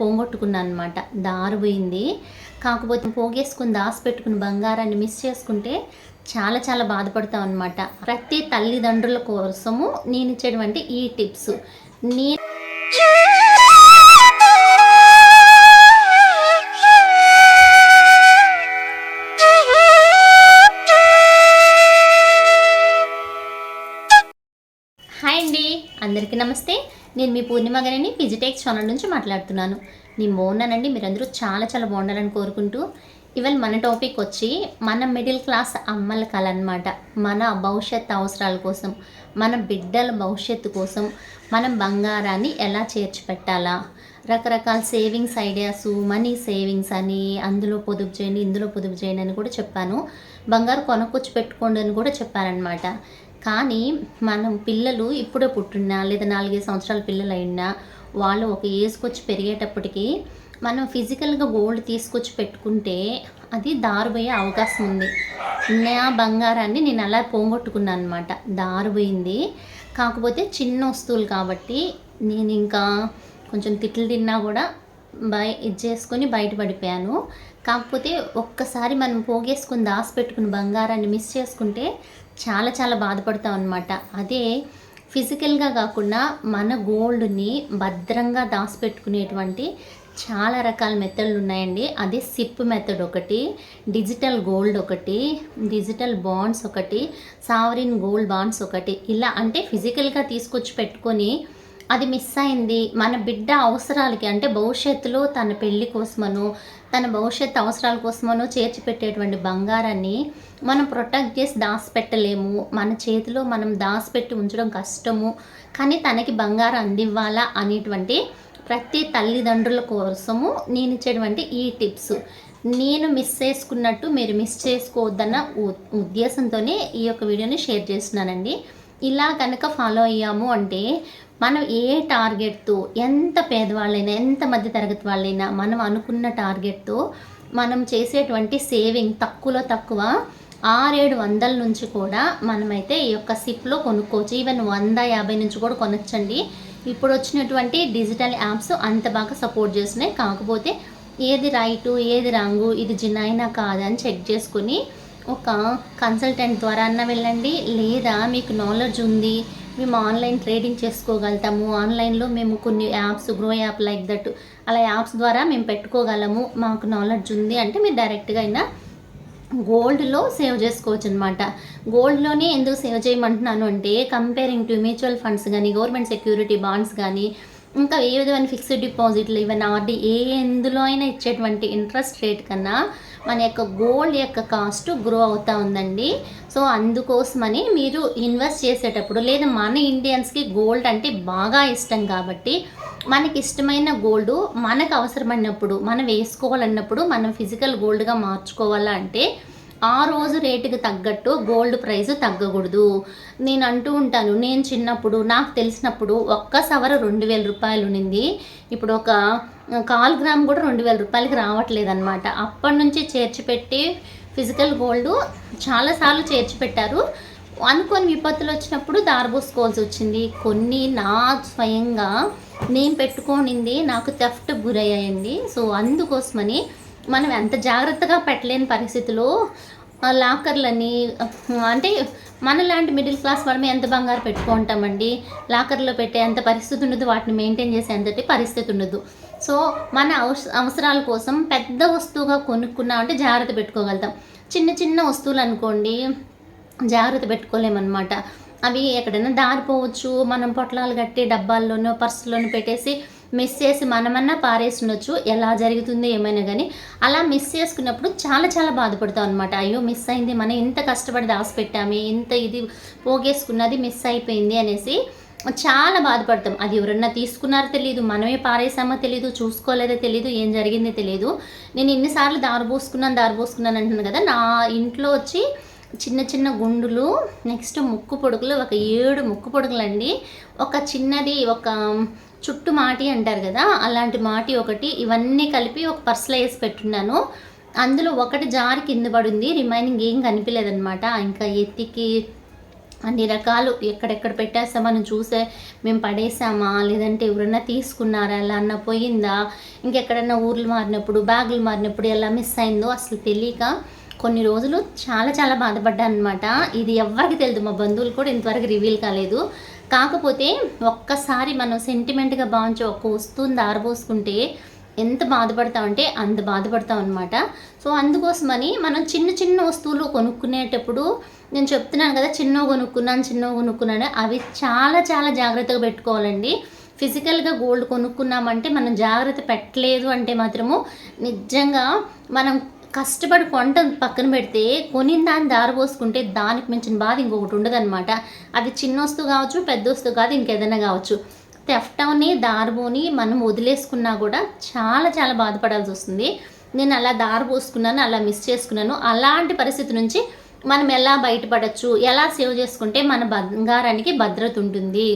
పోగొట్టుకున్నాను అనమాట దారిపోయింది. కాకపోతే పోగేసుకుని దాచిపెట్టుకుని బంగారాన్ని మిస్ చేసుకుంటే చాలా చాలా బాధపడతాం అనమాట ప్రతి తల్లిదండ్రుల కోసము నేను ఇచ్చేటువంటి ఈ టిప్స్. నీ హాయ్ అండి. అందరికీ నమస్తే. నేను మీ పూర్ణిమ గారిని ఫిజిటెక్స్ ఛానల్ నుంచి మాట్లాడుతున్నాను. నేను బాగున్నానండి. మీరందరూ చాలా చాలా బాగుండాలని కోరుకుంటూ ఇవాళ మన టాపిక్ వచ్చి మన మిడిల్ క్లాస్ అమ్మల కళ అనమాట మన భవిష్యత్ అవసరాల కోసం మన బిడ్డల భవిష్యత్తు కోసం మనం బంగారాన్ని ఎలా చేర్చి పెట్టాలా రకరకాల సేవింగ్స్ ఐడియాస్ మనీ సేవింగ్స్ అని అందులో పొదుపు చేయండి ఇందులో పొదుపు చేయండి అని కూడా చెప్పాను. బంగారు కొనుక్కొచ్చి పెట్టుకోండి అని కూడా చెప్పారనమాట కానీ మనం పిల్లలు ఇప్పుడే పుట్టినా లేదా నాలుగైదు సంవత్సరాల పిల్లలు అయినా వాళ్ళు ఒక ఏజ్కి వచ్చి పెరిగేటప్పటికి మనం ఫిజికల్గా గోల్డ్ తీసుకొచ్చి పెట్టుకుంటే అది దారిపోయే అవకాశం ఉంది. నా బంగారాన్ని నేను అలా పోగొట్టుకున్నాను అనమాట దారిపోయింది. కాకపోతే చిన్న వస్తువులు కాబట్టి నేను ఇంకా కొంచెం తిట్లు తిన్నా కూడా బయ ఇది చేసుకొని బయటపడిపోయాను. కాకపోతే ఒక్కసారి మనం పోగేసుకుని దాచిపెట్టుకుని బంగారాన్ని మిస్ చేసుకుంటే చాలా చాలా బాధపడతాం అనమాట అదే ఫిజికల్గా కాకుండా మన గోల్డ్ని భద్రంగా దాచిపెట్టుకునేటువంటి చాలా రకాల మెథడ్లు ఉన్నాయండి. అదే సిప్ మెథడ్ ఒకటి డిజిటల్ గోల్డ్ ఒకటి డిజిటల్ బాండ్స్ ఒకటి సావరిన్ గోల్డ్ బాండ్స్ ఒకటి. ఇలా అంటే ఫిజికల్గా తీసుకొచ్చి పెట్టుకొని అది మిస్ అయింది. మన బిడ్డ అవసరాలకి అంటే భవిష్యత్తులో తన పెళ్ళి కోసమను తన భవిష్యత్తు అవసరాల కోసమనో చేర్చి పెట్టేటువంటి బంగారాన్ని మనం ప్రొటెక్ట్ చేసి దాచిపెట్టలేము. మన చేతిలో మనం దాచిపెట్టి ఉంచడం కష్టము. కానీ తనకి బంగారం అందివ్వాలా అనేటువంటి ప్రతి తల్లిదండ్రుల కోసము నేను ఇచ్చేటువంటి ఈ టిప్స్. నేను మిస్ చేసుకున్నట్టు మీరు మిస్ చేసుకోవద్దన్న ఉ- ఉద్దేశంతోనే ఈ యొక్క వీడియోని షేర్ చేస్తున్నానండి. ఇలా కనుక ఫాలో అయ్యాము అంటే మనం ఏ టార్గెట్తో ఎంత పేదవాళ్ళైనా ఎంత మధ్య తరగతి వాళ్ళైనా మనం అనుకున్న టార్గెట్తో మనం చేసేటువంటి సేవింగ్ తక్కువలో తక్కువ ఆరేడు వందల నుంచి కూడా మనమైతే ఈ యొక్క సిప్లో కొనుక్కోవచ్చు. ఈవెన్ వంద యాభై నుంచి కూడా కొనొచ్చండి. ఇప్పుడు వచ్చినటువంటి డిజిటల్ యాప్స్ అంత బాగా సపోర్ట్ చేస్తున్నాయి. కాకపోతే ఏది రైటు ఏది రాంగు ఇది జినాయినా కాదా అని చెక్ చేసుకుని ఒక కన్సల్టెంట్ ద్వారా అన్న వెళ్ళండి. లేదా మీకు నాలెడ్జ్ ఉంది మేము ఆన్లైన్ ట్రేడింగ్ చేసుకోగలుగుతాము. ఆన్లైన్లో మేము కొన్ని apps Groww app like that అలా యాప్స్ ద్వారా మేము పెట్టుకోగలము. మాకు నాలెడ్జ్ ఉంది అంటే మీరు డైరెక్ట్గా అయినా గోల్డ్లో సేవ్ చేసుకోవచ్చు అనమాట గోల్డ్లోనే ఎందుకు సేవ్ చేయమంటున్నాను అంటే కంపేరింగ్ టు మ్యూచువల్ ఫండ్స్ కానీ గవర్నమెంట్ సెక్యూరిటీ బాండ్స్ కానీ ఇంకా ఏ విధమైన ఫిక్స్డ్ డిపాజిట్లు ఈవెన్ ఆర్డీ ఏ ఎందులో అయినా ఇచ్చేటువంటి ఇంట్రెస్ట్ రేట్ కన్నా మన యొక్క గోల్డ్ యొక్క కాస్ట్ గ్రో అవుతూ ఉందండి. సో అందుకోసమని మీరు ఇన్వెస్ట్ చేసేటప్పుడు లేదా మన ఇండియన్స్కి గోల్డ్ అంటే బాగా ఇష్టం కాబట్టి మనకి ఇష్టమైన గోల్డ్ మనకు అవసరమైనప్పుడు మనం వేసుకోవాలన్నప్పుడు మనం ఫిజికల్ గోల్డ్గా మార్చుకోవాలా అంటే ఆ రోజు రేటుకి తగ్గట్టు గోల్డ్ ప్రైస్ తగ్గకూడదు. నేను అంటూ ఉంటాను నేను చిన్నప్పుడు నాకు తెలిసినప్పుడు ఒక్క సవర రెండు వేల రూపాయలు ఉన్నింది. ఇప్పుడు ఒక కాల్ గ్రామ్ కూడా రెండు వేల రూపాయలకి రావట్లేదు అనమాట అప్పటి నుంచి చేర్చిపెట్టి ఫిజికల్ గోల్డ్ చాలాసార్లు చేర్చిపెట్టారు. అనుకోని విపత్తులు వచ్చినప్పుడు దారబోసుకోవాల్సి వచ్చింది. కొన్ని నా స్వయంగా నేను పెట్టుకోనింది నాకు థెఫ్ట్ గురయ్యాయండి. సో అందుకోసమని మనం ఎంత జాగ్రత్తగా పెట్టలేని పరిస్థితిలో లాకర్లని అంటే మనలాంటి మిడిల్ క్లాస్ వాళ్ళమే ఎంత బంగారు పెట్టుకుంటామండి లాకర్లో పెట్టే అంత పరిస్థితి ఉండదు వాటిని మెయింటైన్ చేసే అంతటి పరిస్థితి ఉండదు. సో మన అవసరాల కోసం పెద్ద వస్తువుగా కొనుక్కున్నామంటే జాగ్రత్త పెట్టుకోగలుగుతాం. చిన్న చిన్న వస్తువులు అనుకోండి జాగ్రత్త పెట్టుకోలేమన్నమాట. అవి ఎక్కడైనా దారిపోవచ్చు మనం పొట్లాలు కట్టి డబ్బాల్లోనో పర్సులోనో పెట్టేసి మిస్ చేసి మనమన్నా పారేసి ఎలా జరుగుతుందో ఏమైనా కానీ అలా మిస్ చేసుకున్నప్పుడు చాలా చాలా బాధపడతాం అనమాట అయ్యో మిస్ అయింది. మనం ఇంత కష్టపడి దాచిపెట్టామే ఇంత ఇది పోగేసుకున్నది మిస్ అయిపోయింది అనేసి చాలా బాధపడతాం. అది ఎవరన్నా తీసుకున్నారో తెలియదు మనమే పారేసామో తెలియదు చూసుకోలేదో తెలియదు ఏం జరిగిందో తెలియదు నేను ఇన్నిసార్లు దారిపోసుకున్నాను దారిపోసుకున్నాను అంటున్నాను కదా నా ఇంట్లో వచ్చి చిన్న చిన్న గుండులు నెక్స్ట్ ముక్కు పొడుగులు ఒక ఏడు ముక్కు పొడుగులండి. ఒక చిన్నది ఒక చుట్టు మాటి అంటారు కదా అలాంటి మాటి ఒకటి ఇవన్నీ కలిపి ఒక పర్సులో వేసి పెట్టున్నాను. అందులో ఒకటి జారి కింద పడింది రిమైనింగ్ ఏం కనిపించలేదన్నమాట ఇంకా ఎత్తికి అన్ని రకాలు ఎక్కడెక్కడ పెట్టేస్తాం చూసే మేము పడేసామా లేదంటే ఎవరన్నా తీసుకున్నారా ఎలా అన్న పోయిందా ఇంకెక్కడన్నా ఊర్లు మారినప్పుడు బ్యాగులు మారినప్పుడు ఎలా మిస్ అయిందో అసలు తెలియక కొన్ని రోజులు చాలా చాలా బాధపడ్డాను అనమాట ఇది ఎవరికి తెలియదు. మా బంధువులు కూడా ఇంతవరకు రివీల్ కాలేదు. కాకపోతే ఒక్కసారి మనం సెంటిమెంట్గా భావించి ఒక్క వస్తువుని దారబోసుకుంటే ఎంత బాధపడతామంటే అంత బాధపడతాం అనమాట సో అందుకోసమని మనం చిన్న చిన్న వస్తువులు కొనుక్కునేటప్పుడు నేను చెప్తున్నాను కదా చిన్న కొనుక్కున్నాను చిన్న కొనుక్కున్నాను. అవి చాలా చాలా జాగ్రత్తగా పెట్టుకోవాలండి. ఫిజికల్గా గోల్డ్ కొనుక్కున్నామంటే మనం జాగ్రత్త పెట్టలేదు అంటే మాత్రము నిజంగా మనం కష్టపడి కొంట పక్కన పెడితే కొనిన దాన్ని దారబోసుకుంటే దానికి మించిన బాధ ఇంకొకటి ఉండదన్నమాట. అది చిన్న వస్తువు కావచ్చు పెద్ద వస్తువు కాదు ఇంకేదైనా కావచ్చు. థెఫ్ట్ అవని దారబోని మనం వదిలేసుకున్నా కూడా చాలా చాలా బాధపడాల్సి వస్తుంది. నేను అలా దారబోసుకున్నాను అలా మిస్ చేసుకున్నాను. అలాంటి పరిస్థితి నుంచి మనం ఎలా బయటపడచ్చు? ఎలా సేవ్ చేసుకుంటే మన బంగారానికి భద్రత ఉంటుంది?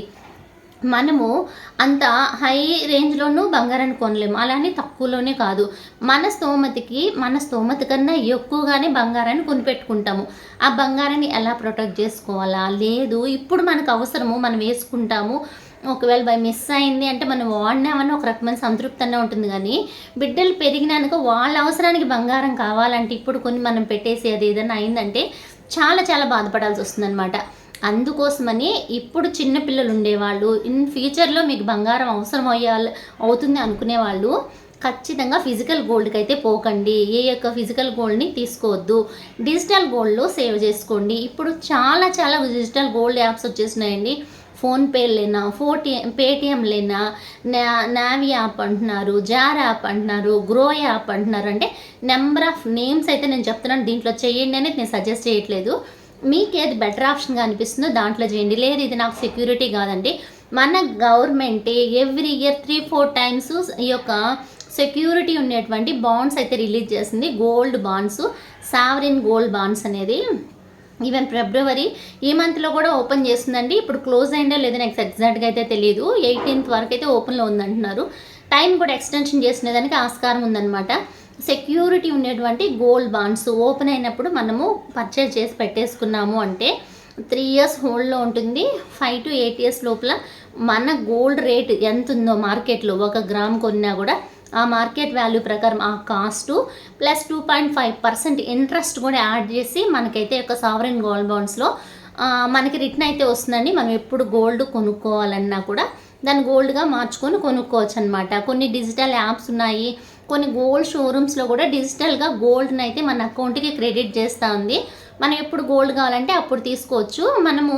మనము అంత హై రేంజ్లోనూ బంగారాన్ని కొనలేము. అలానే తక్కువలోనే కాదు. మన స్తోమతికి మన స్తోమత కన్నా ఎక్కువగానే బంగారాన్ని కొనిపెట్టుకుంటాము. ఆ బంగారాన్ని ఎలా ప్రొటెక్ట్ చేసుకోవాలా? లేదు ఇప్పుడు మనకు అవసరము మనం వేసుకుంటాము. ఒకవేళ బై మిస్ అయింది అంటే మనం వాడినామని ఒక రకమైన సంతృప్తి ఉంటుంది కానీ బిడ్డలు పెరిగినాక వాళ్ళ అవసరానికి బంగారం కావాలంటే ఇప్పుడు కొన్ని మనం పెట్టేసి అది ఏదైనా అయిందంటే చాలా చాలా బాధపడాల్సి వస్తుందన్నమాట. అందుకోసమని ఇప్పుడు చిన్నపిల్లలు ఉండేవాళ్ళు ఇన్ ఫ్యూచర్లో మీకు బంగారం అవసరం అయ్యాలి అవుతుంది అనుకునేవాళ్ళు ఖచ్చితంగా ఫిజికల్ గోల్డ్కి అయితే పోకండి. ఏ యొక్క ఫిజికల్ గోల్డ్ని తీసుకోవద్దు. డిజిటల్ గోల్డ్లో సేవ్ చేసుకోండి. ఇప్పుడు చాలా చాలా డిజిటల్ గోల్డ్ యాప్స్ వచ్చేసినాయండి. ఫోన్పే లేనా ఫోటీ పేటిఎం లేనా నా నావి యాప్ అంటున్నారు జార్ యాప్ అంటున్నారు గ్రో యాప్ అంటున్నారు. అంటే నెంబర్ ఆఫ్ నేమ్స్ అయితే నేను చెప్తున్నాను. దీంట్లో చేయండి అనేది నేను సజెస్ట్ చేయట్లేదు. మీకు ఏది బెటర్ ఆప్షన్గా అనిపిస్తుందో దాంట్లో చేయండి. లేదు ఇది నాకు సెక్యూరిటీ కాదండి. మన government every year three four times ఈ యొక్క సెక్యూరిటీ ఉండేటువంటి బాండ్స్ అయితే రిలీజ్ చేసింది. Gold bonds sovereign gold bonds అనేది. ఈవెన్ ఫిబ్రవరి ఈ మంత్లో కూడా ఓపెన్ చేస్తుందండి. ఇప్పుడు క్లోజ్ అయిందో లేదో నాకు ఎగ్జాక్ట్గా అయితే తెలియదు ఎయిటీన్త్ వరకు అయితే ఓపెన్లో ఉందంటున్నారు. టైం కూడా ఎక్స్టెన్షన్ చేసిన దానికి ఆస్కారం ఉందన్నమాట. సెక్యూరిటీ ఉండేటువంటి గోల్డ్ బాండ్స్ ఓపెన్ అయినప్పుడు మనము పర్చేజ్ చేసి పెట్టేసుకున్నాము అంటే త్రీ ఇయర్స్ హోల్డ్లో ఉంటుంది. ఫైవ్ టు ఎయిట్ ఇయర్స్ లోపల మన గోల్డ్ రేట్ ఎంత ఉందో మార్కెట్లో ఒక గ్రామ్ కొన్నా కూడా ఆ మార్కెట్ వాల్యూ ప్రకారం ఆ cost plus two point five percent interest కూడా యాడ్ చేసి మనకైతే ఒక సావరెన్ గోల్డ్ బాండ్స్లో మనకి రిటర్న్ అయితే వస్తుందండి. మనం ఎప్పుడు గోల్డ్ కొనుక్కోవాలన్నా కూడా దాన్ని గోల్డ్గా మార్చుకొని కొనుక్కోవచ్చు అనమాట కొన్ని డిజిటల్ యాప్స్ ఉన్నాయి. కొన్ని గోల్డ్ షోరూమ్స్లో కూడా డిజిటల్గా గోల్డ్ని అయితే మన అకౌంట్కి క్రెడిట్ చేస్తూ ఉంది. మనం ఎప్పుడు గోల్డ్ కావాలంటే అప్పుడు తీసుకోవచ్చు. మనము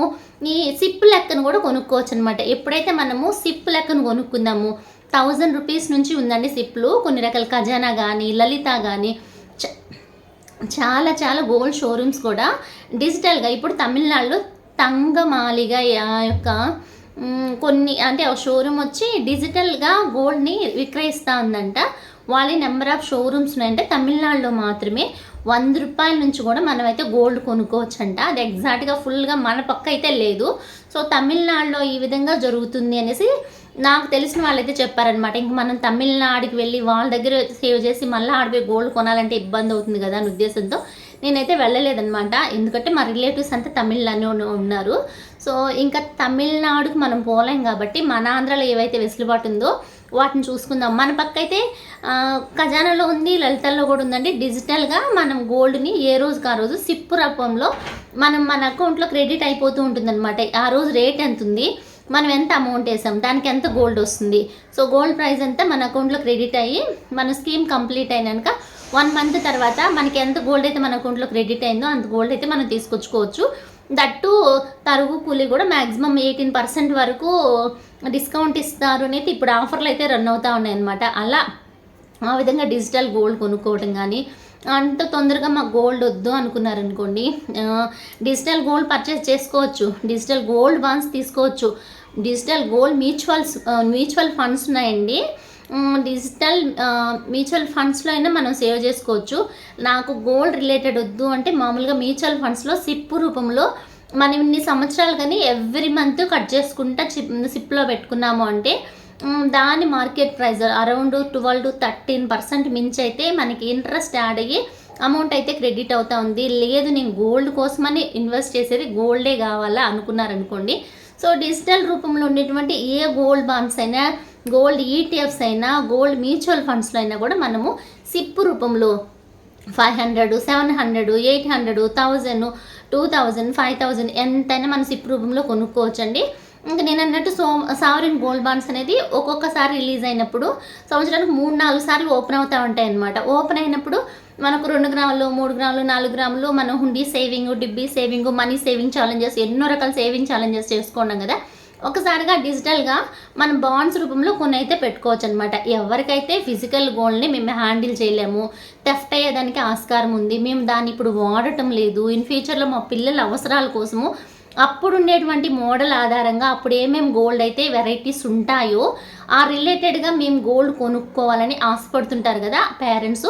ఈ సిప్ లెక్కను కూడా కొనుక్కోవచ్చు అనమాట ఎప్పుడైతే మనము సిప్ లెక్కను కొనుక్కుందాము థౌజండ్ రూపీస్ నుంచి ఉందండి సిప్లు కొన్ని రకాల ఖజానా కానీ లలిత కానీ చాలా చాలా గోల్డ్ షోరూమ్స్ కూడా డిజిటల్గా ఇప్పుడు తమిళనాడులో తంగమాలిగా ఆ యొక్క కొన్ని అంటే షోరూమ్ వచ్చి డిజిటల్గా గోల్డ్ని విక్రయిస్తూ ఉందంట. వాళ్ళ నెంబర్ ఆఫ్ షోరూమ్స్ ఉన్నాయంటే తమిళనాడులో మాత్రమే వంద రూపాయల నుంచి కూడా మనమైతే గోల్డ్ కొనుక్కోవచ్చు అంట అది ఎగ్జాక్ట్గా ఫుల్గా మన పక్క అయితే లేదు. సో తమిళనాడులో ఈ విధంగా జరుగుతుంది అనేసి నాకు తెలిసిన వాళ్ళైతే చెప్పారనమాట ఇంక మనం తమిళనాడుకి వెళ్ళి వాళ్ళ దగ్గర సేవ్ చేసి మళ్ళీ ఆడిపోయి గోల్డ్ కొనాలంటే ఇబ్బంది అవుతుంది కదా అని ఉద్దేశంతో నేనైతే వెళ్ళలేదనమాట ఎందుకంటే మా రిలేటివ్స్ అంతా తమిళనాడులో ఉన్నారు. సో ఇంకా తమిళనాడుకు మనం పోలేం కాబట్టి మన ఆంధ్రాలో ఏవైతే వెసులుబాటు ఉందో వాటిని చూసుకుందాం. మన పక్క అయితే ఖజానాలో ఉంది లలితల్లో కూడా ఉందండి. డిజిటల్గా మనం గోల్డ్ని ఏ రోజుకి ఆ రోజు సిప్పు రూపంలో మనం మన అకౌంట్లో క్రెడిట్ అయిపోతూ ఉంటుందన్నమాట. ఆ రోజు రేట్ ఎంత ఉంది మనం ఎంత అమౌంట్ వేసాం దానికి ఎంత గోల్డ్ వస్తుంది. సో గోల్డ్ ప్రైస్ అంతా మన అకౌంట్లో క్రెడిట్ అయ్యి మన స్కీమ్ కంప్లీట్ అయినాక వన్ మంత్ తర్వాత మనకి ఎంత గోల్డ్ అయితే మన అకౌంట్లో క్రెడిట్ అయిందో అంత గోల్డ్ అయితే మనం తీసుకొచ్చుకోవచ్చు. దట్టు తరుగు కూలీ కూడా మ్యాక్సిమం ఎయిటీన్ పర్సెంట్ వరకు డిస్కౌంట్ ఇస్తారు అనేది ఇప్పుడు ఆఫర్లు అయితే రన్ అవుతూ ఉన్నాయి అనమాట అలా ఆ విధంగా డిజిటల్ గోల్డ్ కొనుక్కోవడం కానీ అంత తొందరగా మాకు గోల్డ్ వద్దు అనుకున్నారనుకోండి డిజిటల్ గోల్డ్ పర్చేస్ చేసుకోవచ్చు. డిజిటల్ గోల్డ్ బాండ్స్ తీసుకోవచ్చు. Digital gold mutuals mutual funds ఉన్నాయండి. డిజిటల్ మ్యూచువల్ ఫండ్స్లో అయినా మనం సేవ్ చేసుకోవచ్చు. నాకు గోల్డ్ రిలేటెడ్ వద్దు అంటే మామూలుగా మ్యూచువల్ ఫండ్స్లో సిప్ రూపంలో మనం ఇన్ని సంవత్సరాలు కానీ ఎవ్రీ మంత్ కట్ చేసుకుంటా సిప్లో పెట్టుకున్నాము అంటే దాని market price around twelve to thirteen percent మించి అయితే మనకి ఇంట్రెస్ట్ యాడ్ అయ్యి అమౌంట్ అయితే క్రెడిట్ అవుతా ఉంది. లేదు నేను గోల్డ్ కోసమని ఇన్వెస్ట్ చేసేది గోల్డే కావాలా అనుకున్నారనుకోండి. సో డిజిటల్ రూపంలో ఉండేటువంటి ఏ గోల్డ్ బాండ్స్ అయినా గోల్డ్ ఈటీఎఫ్స్ అయినా గోల్డ్ మ్యూచువల్ ఫండ్స్లో అయినా కూడా మనము సిప్ రూపంలో five hundred seven hundred eight hundred thousand two thousand five thousand ఎంతైనా మన సిప్ రూపంలో కొనుక్కోవచ్చండి. ఇంకా నేను అన్నట్టు సో సావరిన్ గోల్డ్ బాండ్స్ అనేది ఒక్కొక్కసారి రిలీజ్ అయినప్పుడు సంవత్సరానికి మూడు నాలుగు సార్లు ఓపెన్ అవుతూ ఉంటాయి అన్నమాట ఓపెన్ అయినప్పుడు మనకు రెండు గ్రాములు మూడు గ్రాములు నాలుగు గ్రాములు మనం హుండీ సేవింగ్ డిబ్బీ సేవింగ్ మనీ సేవింగ్ ఛాలెంజెస్ ఎన్నో రకాల సేవింగ్ ఛాలెంజెస్ చేసుకోండం కదా. ఒకసారిగా డిజిటల్గా మనం బాండ్స్ రూపంలో కొన్ని అయితే పెట్టుకోవచ్చు అనమాట ఎవరికైతే ఫిజికల్ గోల్డ్ని మేము హ్యాండిల్ చేయలేము టెఫ్ట్ అయ్యేదానికి ఆస్కారం ఉంది మేము దాన్ని ఇప్పుడు వాడటం లేదు ఇన్ ఫ్యూచర్లో మా పిల్లల అవసరాల కోసము అప్పుడు ఉండేటువంటి మోడల్ ఆధారంగా అప్పుడు ఏమేమి గోల్డ్ అయితే వెరైటీస్ ఉంటాయో ఆ రిలేటెడ్గా మేము గోల్డ్ కొనుక్కోవాలని ఆశపడుతుంటారు కదా పేరెంట్స్.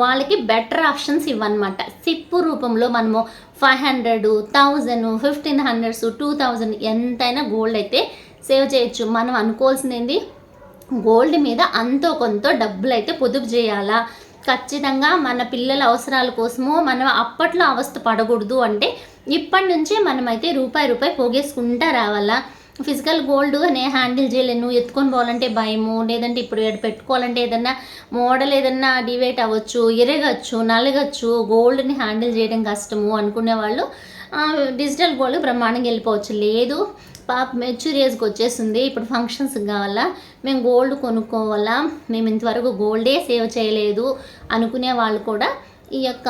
వాళ్ళకి బెటర్ ఆప్షన్స్ ఇవ్వన్నమాట. సిప్పు రూపంలో మనము five hundred thousand fifteen hundreds two thousand ఎంతైనా గోల్డ్ అయితే సేవ్ చేయొచ్చు. మనం అనుకోవాల్సింది ఏంది? గోల్డ్ మీద అంతో కొంత డబ్బులు అయితే పొదుపు చేయాలా? ఖచ్చితంగా మన పిల్లల అవసరాల కోసము మనం అప్పట్లో అవస్థ పడకూడదు అంటే ఇప్పటి నుంచే మనమైతే రూపాయి రూపాయి పోగేసుకుంటా రావాలా? ఫిజికల్ గోల్డ్ అనే హ్యాండిల్ చేయలేను. ఎత్తుకొని పోవాలంటే భయము లేదంటే ఇప్పుడు ఏడు పెట్టుకోవాలంటే ఏదన్నా మోడల్ ఏదన్నా డివేట్ అవ్వచ్చు ఎరగచ్చు నలగచ్చు. గోల్డ్ని హ్యాండిల్ చేయడం కష్టము అనుకునే వాళ్ళు డిజిటల్ గోల్డ్ బ్రహ్మాండంగా వెళ్ళిపోవచ్చు. లేదు పాప మెచ్యూర్ ఏజ్కి ఇప్పుడు ఫంక్షన్స్ కావాలా? మేము గోల్డ్ కొనుక్కోవాలా? మేము ఇంతవరకు గోల్డే సేవ్ చేయలేదు అనుకునే వాళ్ళు కూడా ఈ యొక్క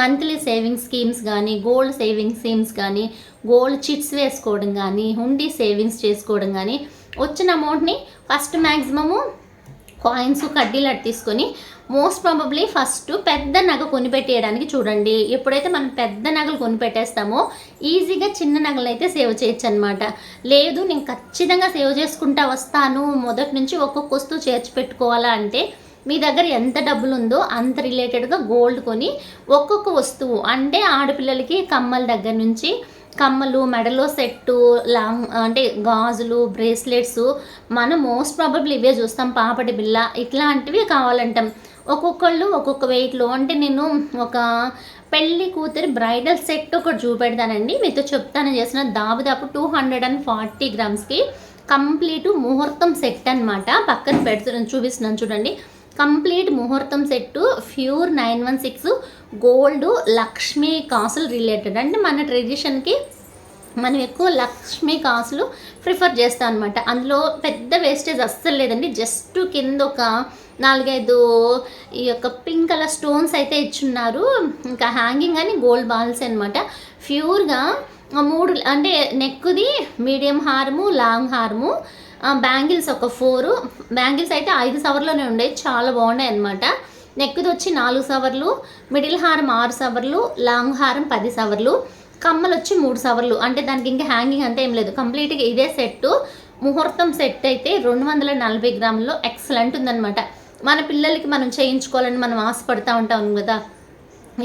మంత్లీ సేవింగ్ స్కీమ్స్ కానీ గోల్డ్ సేవింగ్ స్కీమ్స్ కానీ గోల్డ్ చిట్స్ వేసుకోవడం కానీ హుండీ సేవింగ్స్ చేసుకోవడం కానీ వచ్చిన అమౌంట్ని ఫస్ట్ మ్యాక్సిమము కాయిన్స్ కడ్డీలు తీసుకొని మోస్ట్ ప్రాబబ్లీ ఫస్ట్ పెద్ద నగ కొనిపెట్టేయడానికి చూడండి. ఎప్పుడైతే మనం పెద్ద నగలు కొనిపెట్టేస్తామో ఈజీగా చిన్న నగలు అయితే సేవ్ చేయొచ్చు అనమాట లేదు నేను ఖచ్చితంగా సేవ్ చేసుకుంటా వస్తాను. మొదటి నుంచి ఒక్కొక్క వస్తువు చేర్చి పెట్టుకోవాలా అంటే మీ దగ్గర ఎంత డబ్బులు ఉందో అంత రిలేటెడ్గా గోల్డ్ కొని ఒక్కొక్క వస్తువు అంటే ఆడపిల్లలకి కమ్మల దగ్గర నుంచి కమ్మలు మెడలో సెట్టు లాంగ్ అంటే గాజులు బ్రేస్లెట్స్ మనం మోస్ట్ ప్రాబబ్లీ ఇవే చూస్తాం. పాపడి బిల్ల ఇట్లాంటివి కావాలంటాం. ఒక్కొక్కళ్ళు ఒక్కొక్క వెయిట్లో అంటే నేను ఒక పెళ్ళి కూతురి బ్రైడల్ సెట్ ఒకటి చూపెడతానండి. మీతో చెప్తాను చేసిన దాదాపు టూ హండ్రెడ్ అండ్ ఫార్టీ గ్రామ్స్కి కంప్లీట్ ముహూర్తం సెట్ అనమాట పక్కన పెడుతున్నాను చూపిస్తున్నాను చూడండి. కంప్లీట్ ముహూర్తం set pure nine one six gold Lakshmi కాసులు రిలేటెడ్. అంటే మన ట్రెడిషన్కి మనం ఎక్కువ లక్ష్మీ కాసులు ప్రిఫర్ చేస్తాం అనమాట అందులో పెద్ద వేస్టేజ్ అస్సలు లేదండి. జస్ట్ కింద ఒక నాలుగైదు ఈ యొక్క పింక్ కలర్ స్టోన్స్ అయితే ఇచ్చున్నారు. ఇంకా హ్యాంగింగ్ అని గోల్డ్ బాల్స్ అనమాట ప్యూర్గా మూడు అంటే నెక్కుది మీడియం హారము లాంగ్ హారము బ్యాంగిల్స్ ఒక ఫోరు. బ్యాంగిల్స్ అయితే ఐదు సవర్లోనే ఉండే చాలా బాగున్నాయి అనమాట నెక్కుది వచ్చి నాలుగు సవర్లు మిడిల్ హారం ఆరు సవర్లు లాంగ్ హారం పది సవర్లు కమ్మలు వచ్చి మూడు సవర్లు. అంటే దానికి ఇంకా హ్యాంగింగ్ అంతా ఏం లేదు. కంప్లీట్గా ఇదే సెట్ ముహూర్తం సెట్ అయితే రెండు వందల నలభై గ్రాముల్లో ఎక్సలెంట్ ఉందన్నమాట. మన పిల్లలకి మనం చేయించుకోవాలని మనం ఆశపడతా ఉంటాం కదా.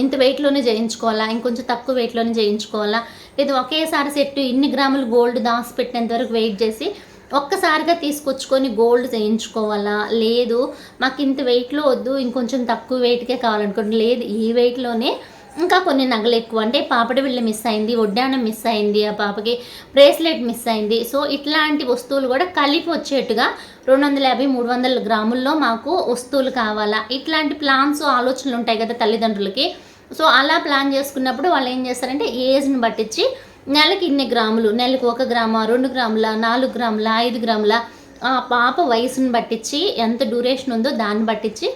ఇంత వెయిట్లోనే చేయించుకోవాలా? ఇంకొంచెం తక్కువ వెయిట్లోనే చేయించుకోవాలా? లేదా ఒకేసారి సెట్ ఇన్ని గ్రాములు గోల్డ్ దాసి పెట్టినంత వరకు వెయిట్ చేసి ఒక్కసారిగా తీసుకొచ్చుకొని గోల్డ్ చేయించుకోవాలా? లేదు. మాకు ఇంత వెయిట్లో వద్దు. ఇంకొంచెం తక్కువ వెయిట్కే కావాలనుకోండి. లేదు ఈ వెయిట్లోనే ఇంకా కొన్ని నగలు ఎక్కువ. అంటే పాపడి బిళ్ళ మిస్ అయింది వడ్డానం మిస్ అయింది ఆ పాపకి బ్రేస్లెట్ మిస్ అయింది. సో ఇట్లాంటి వస్తువులు కూడా కలిపి వచ్చేట్టుగా రెండు వందల యాభై మూడు వందల గ్రాముల్లో మాకు వస్తువులు కావాలా? ఇట్లాంటి ప్లాన్స్ ఆలోచనలు ఉంటాయి కదా తల్లిదండ్రులకి. సో అలా ప్లాన్ చేసుకున్నప్పుడు వాళ్ళు ఏం చేస్తారంటే ఏజ్ని పట్టించి నెలకి ఇన్ని గ్రాములు నెలకు ఒక గ్రామ రెండు గ్రాముల నాలుగు గ్రాముల ఐదు గ్రాముల ఆ పాప వయసును పట్టించి ఎంత డ్యూరేషన్ ఉందో దాన్ని బట్టించి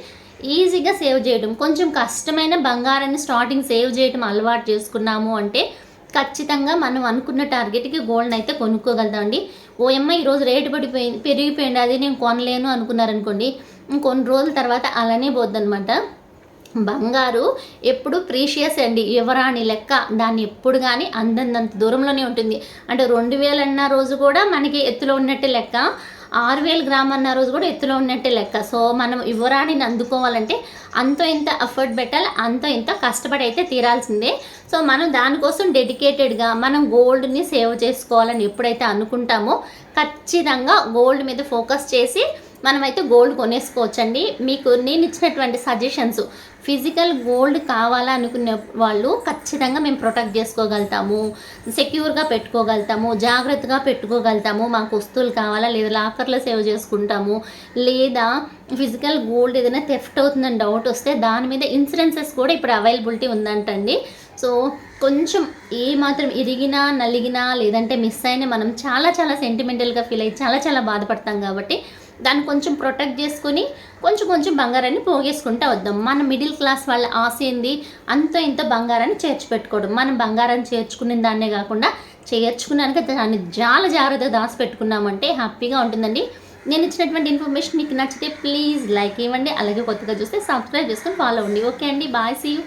ఈజీగా సేవ్ చేయడం కొంచెం కష్టమైన బంగారాన్ని స్టార్టింగ్ సేవ్ చేయడం అలవాటు చేసుకున్నాము అంటే ఖచ్చితంగా మనం అనుకున్న టార్గెట్కి గోల్డ్ అయితే కొనుక్కోగలుగుతామండి ఓఎమ్మ ఈరోజు రేటు పడిపోయింది పెరిగిపోయింది అది నేను కొనలేను అనుకున్నారనుకోండి కొన్ని రోజుల తర్వాత అలానే పోద్దనమాట బంగారు ఎప్పుడు ప్రీషియస్ అండి. యువరాణి లెక్క దాన్ని ఎప్పుడు కానీ అందందంత దూరంలోనే ఉంటుంది. అంటే రెండు వేలు అన్న రోజు కూడా మనకి ఎత్తులో ఉన్నట్టే లెక్క. ఆరు వేలు గ్రామ్ అన్న రోజు కూడా ఎత్తులో ఉన్నట్టే లెక్క. సో మనం యువరాణిని అందుకోవాలంటే అంతో ఇంత ఎఫర్ట్ పెట్టాలి అంతో ఇంత కష్టపడి అయితే తీరాల్సిందే. సో మనం దానికోసం డెడికేటెడ్గా మనం గోల్డ్ని సేవ్ చేసుకోవాలని ఎప్పుడైతే అనుకుంటామో ఖచ్చితంగా గోల్డ్ మీద ఫోకస్ చేసి మనమైతే గోల్డ్ కొనేసుకోవచ్చండి. మీకు నేను ఇచ్చినటువంటి సజెషన్స్ ఫిజికల్ గోల్డ్ కావాలా అనుకునే వాళ్ళు ఖచ్చితంగా మేము ప్రొటెక్ట్ చేసుకోగలుగుతాము. సెక్యూర్గా పెట్టుకోగలుగుతాము. జాగ్రత్తగా పెట్టుకోగలుగుతాము. మాకు వస్తువులు కావాలా లేదా లాకర్లో సేవ్ చేసుకుంటాము. లేదా ఫిజికల్ గోల్డ్ ఏదైనా థెఫ్ట్ అవుతుందని డౌట్ వస్తే దాని మీద ఇన్సూరెన్సెస్ కూడా ఇప్పుడు అవైలబిలిటీ ఉందంటండి. సో కొంచెం ఏ మాత్రం ఇరిగినా నలిగినా లేదంటే మిస్ అయినా మనం చాలా చాలా సెంటిమెంటల్గా ఫీల్ అయ్యి చాలా చాలా బాధపడతాం కాబట్టి దాన్ని కొంచెం ప్రొటెక్ట్ చేసుకొని కొంచెం కొంచెం బంగారాన్ని పోగేసుకుంటూ వద్దాం. మన మిడిల్ క్లాస్ వాళ్ళ ఆశ ఏంది? అంత ఇంత బంగారాన్ని చేర్చిపెట్టుకోవడం. మనం బంగారాన్ని చేర్చుకునే దాన్నే కాకుండా చేర్చుకున్నాక దాన్ని చాలా జాగ్రత్తగా దాచి పెట్టుకున్నామంటే హ్యాపీగా ఉంటుందండి. నేను ఇచ్చినటువంటి ఇన్ఫర్మేషన్ మీకు నచ్చితే ప్లీజ్ లైక్ ఇవ్వండి. అలాగే కొత్తగా చూస్తే సబ్స్క్రైబ్ చేసుకొని ఫాలో అవ్వండి. ఓకే అండి. Bye see you